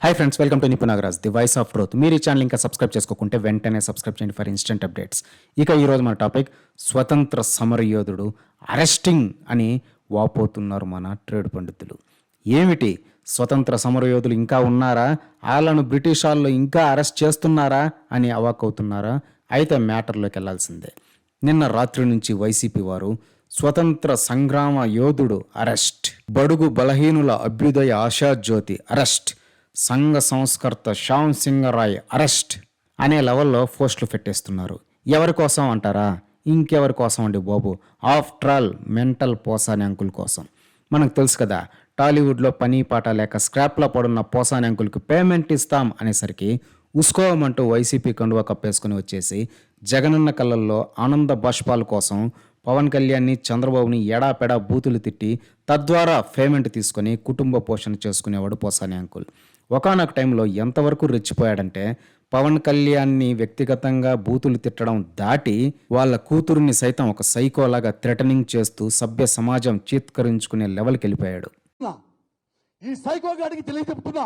Hi friends welcome to Nipunagaraj the voice of truth మీరు ఈ channel ఇంకా సబ్స్క్రైబ్ చేసుకోకుంటే వెంటనే సబ్స్క్రైబ్ చేయండి ఫర్ ఇన్స్టెంట్ అప్డేట్స్ ఇక ఈరోజు మన టాపిక్ స్వతంత్ర సమరయోధుడు అరెస్టింగ్ అని వాపోతున్నారు మన ట్రేడ్ పండితులు. ఏమిటి? స్వతంత్ర సమరయోధులు ఇంకా ఉన్నారా? వాళ్ళను బ్రిటిష్ వాళ్ళు ఇంకా అరెస్ట్ చేస్తున్నారా అని అవాకవుతున్నారా అయితే మ్యాటర్లోకి వెళ్ళాల్సిందే. నిన్న రాత్రి నుంచి వైసీపీ వారు స్వతంత్ర సంగ్రామ యోధుడు అరెస్ట్ బడుగు బలహీనుల అభ్యుదయ ఆశాజ్యోతి అరెస్ట్ సంఘ సంస్కర్త శ్యామ్ సింగరాయ్ అరెస్ట్ అనే లెవెల్లో పోస్టులు పెట్టేస్తున్నారు. ఎవరి కోసం అంటారా? ఇంకెవరి కోసం అండి బాబు? After all mental Posani uncle కోసం. మనకు తెలుసు కదా టాలీవుడ్లో పని పాట లేక స్క్రాప్లో పడున్న పోసాని అంకుల్కి పేమెంట్ ఇస్తాం అనేసరికి ఉసుకోవమంటూ వైసీపీ కండువా కప్పేసుకుని వచ్చేసి జగనన్న కళ్ళల్లో ఆనంద బాష్పాల కోసం పవన్ కళ్యాణ్ని చంద్రబాబుని ఎడాపెడా బూతులు తిట్టి తద్వారా పేమెంట్ తీసుకొని కుటుంబ పోషణ చేసుకునేవాడు పోసాని అంకుల్. ఒకనొక టైంలో ఎంతవరకు రెచ్చిపోయాడంటే పవన్ కళ్యాణ్ని వ్యక్తిగతంగా బూతులు తిట్టడం దాటి వాళ్ళ కూతురుని సైతం ఒక సైకోలాగా థ్రెటనింగ్ చేస్తూ సభ్య సమాజం చీత్కరించుకునే లెవెల్కి వెళ్ళిపోయాడు. ఈ సైకో గారికి తెలియజెప్తున్నా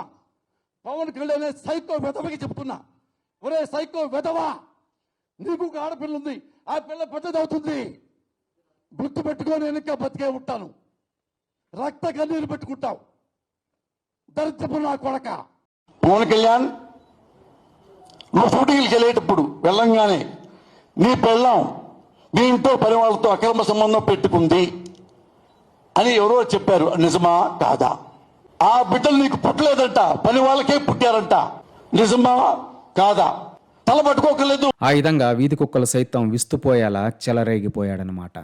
పవన్ కళ్యాణ్ సైకో వెధవకి చెప్తున్నా. ఒరే సైకో వెధవా! నీకు ఒక ఆడపిల్ల ఉంది. ఆ పిల్ల పెద్దదవుతుంది. గుర్తు పెట్టుకో నేను ఇంకా బతికే ఉంటాను. రక్త కన్నీరు పెట్టుకుంటావు. దరిద్రపు నా కొడక. పవన్ కళ్యాణ్ నువ్వు షూటింగ్కి వెళ్ళేటప్పుడు వెళ్ళంగానే నీ పెళ్ళం నీ ఇంట్లో పని వాళ్ళతో అక్రమ సంబంధం పెట్టుకుంది అని ఎవరో చెప్పారు. నిజమా? కాదా? ఆ బిడ్డలు నీకు పుట్టలేదంట పని వాళ్ళకే పుట్టారంట. నిజమా? కాదా? తల పట్టుకోకలేదు ఆ విధంగా వీధి కుక్కలు సైతం విస్తుపోయేలా చెలరేగిపోయాడనమాట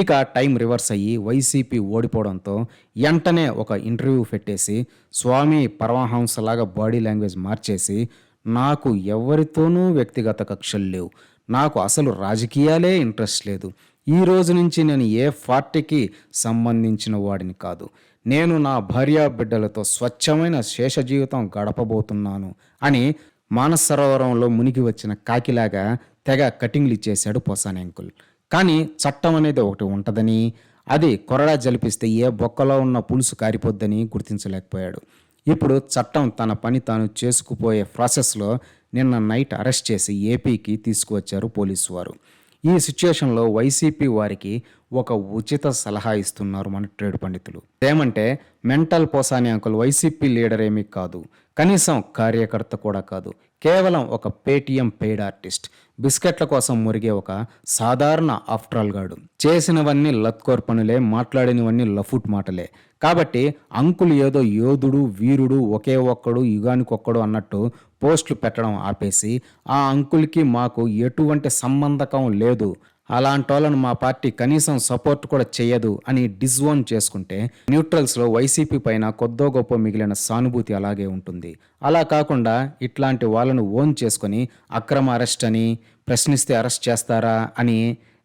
ఇక టైం రివర్స్ అయ్యి వైసీపీ ఓడిపోవడంతో వెంటనే ఒక ఇంటర్వ్యూ పెట్టేసి స్వామి పరమహంసలాగా బాడీ లాంగ్వేజ్ మార్చేసి నాకు ఎవరితోనూ వ్యక్తిగత కక్షలు లేవు. నాకు అసలు రాజకీయాలే ఇంట్రెస్ట్ లేదు. ఈ రోజు నుంచి నేను ఏ పార్టీకి సంబంధించిన వాడిని కాదు. నేను నా భార్యా బిడ్డలతో స్వచ్ఛమైన శేష జీవితం గడపబోతున్నాను అని మానసరోవరంలో మునిగి వచ్చిన కాకిలాగా తెగ కటింగ్లు ఇచ్చేశాడు పోసాని అంకుల్. కానీ చట్టం అనేది ఒకటి ఉంటుందని అది కొరడా జలిపిస్తే ఏ బొక్కలో ఉన్న పులుసు కారిపోద్దని గుర్తించలేకపోయాడు. ఇప్పుడు చట్టం తన పని తాను చేసుకుపోయే ప్రాసెస్లో నిన్న నైట్ అరెస్ట్ చేసి ఏపీకి తీసుకువచ్చారు పోలీసు వారు. ఈ సిచ్యుయేషన్లో వైసీపీ వారికి ఒక ఉచిత సలహా ఇస్తున్నారు మన ట్రేడ్ పండితులు. ఏమంటే mental Posani uncle YCP leader ఏమీ కాదు. కనీసం కార్యకర్త కూడా కాదు. కేవలం ఒక పేటిఎం పెయిడ్ ఆర్టిస్ట్. బిస్కెట్ల కోసం మురిగే ఒక సాధారణ ఆఫ్ట్రాల్ గాడు. చేసినవన్నీ లత్కోర్ పనులే మాట్లాడినవన్నీ లఫుట్ మాటలే. కాబట్టి అంకుల్ ఏదో యోధుడు వీరుడు ఒకే ఒక్కడు యుగానికొక్కడు అన్నట్టు పోస్టులు పెట్టడం ఆపేసి ఆ అంకుల్కి మాకు ఎటువంటి సంబంధకం లేదు. అలాంటి వాళ్ళను మా పార్టీ కనీసం సపోర్ట్ కూడా చేయదు అని డిజోన్ చేసుకుంటే న్యూట్రల్స్లో వైసీపీ పైన కొద్దో గొప్ప మిగిలిన సానుభూతి అలాగే ఉంటుంది. అలా కాకుండా ఇట్లాంటి వాళ్ళను ఓన్ చేసుకొని అక్రమ అరెస్ట్ అని ప్రశ్నిస్తే అరెస్ట్ చేస్తారా అని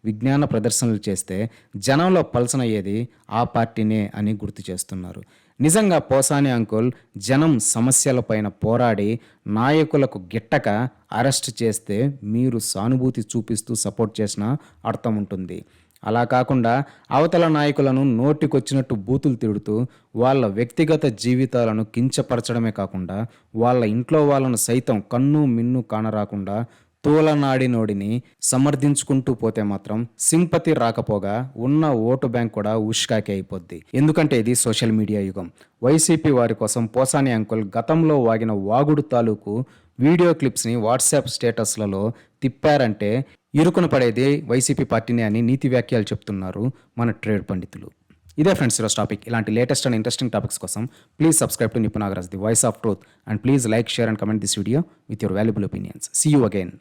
విజ్ఞాన ప్రదర్శనలు చేస్తే జనంలో పల్సనయ్యేది ఆ పార్టీనే అని గుర్తు చేస్తున్నారు. నిజంగా పోసాని అంకుల్ జనం సమస్యలపైన పోరాడి నాయకులకు గిట్టక అరెస్ట్ చేస్తే మీరు సానుభూతి చూపిస్తూ సపోర్ట్ చేసిన అర్థం ఉంటుంది. అలా కాకుండా అవతల నాయకులను నోటికొచ్చినట్టు బూతులు తిడుతూ వాళ్ళ వ్యక్తిగత జీవితాలను కించపరచడమే కాకుండా వాళ్ళ ఇంట్లో వాళ్ళను సైతం కన్ను మిన్ను కానరాకుండా తూలనాడినోడిని సమర్థించుకుంటూ పోతే మాత్రం సింపతి రాకపోగా ఉన్న ఓటు బ్యాంక్ కూడా ఉష్కాకి అయిపోద్ది. ఎందుకంటే ఇది సోషల్ మీడియా యుగం. వైసీపీ వారి కోసం పోసాని అంకుల్ గతంలో వాగిన వాగుడు తాలూకు వీడియో క్లిప్స్ని వాట్సాప్ స్టేటస్లలో తిప్పారంటే ఇరుకున పడేది వైసీపీ పార్టీనే అని నీతి వ్యాఖ్యలు చెప్తున్నారు మన ట్రేడ్ పండితులు. ఇదే ఫ్రెండ్స్ ఈరోజు టాపిక్. ఇలాంటి లేటెస్ట్ అండ్ ఇంట్రెస్టింగ్ టాపిక్స్ కోసం please subscribe to Nipunagaraj the voice of truth and please like share and comment this video with your valuable opinions. See you again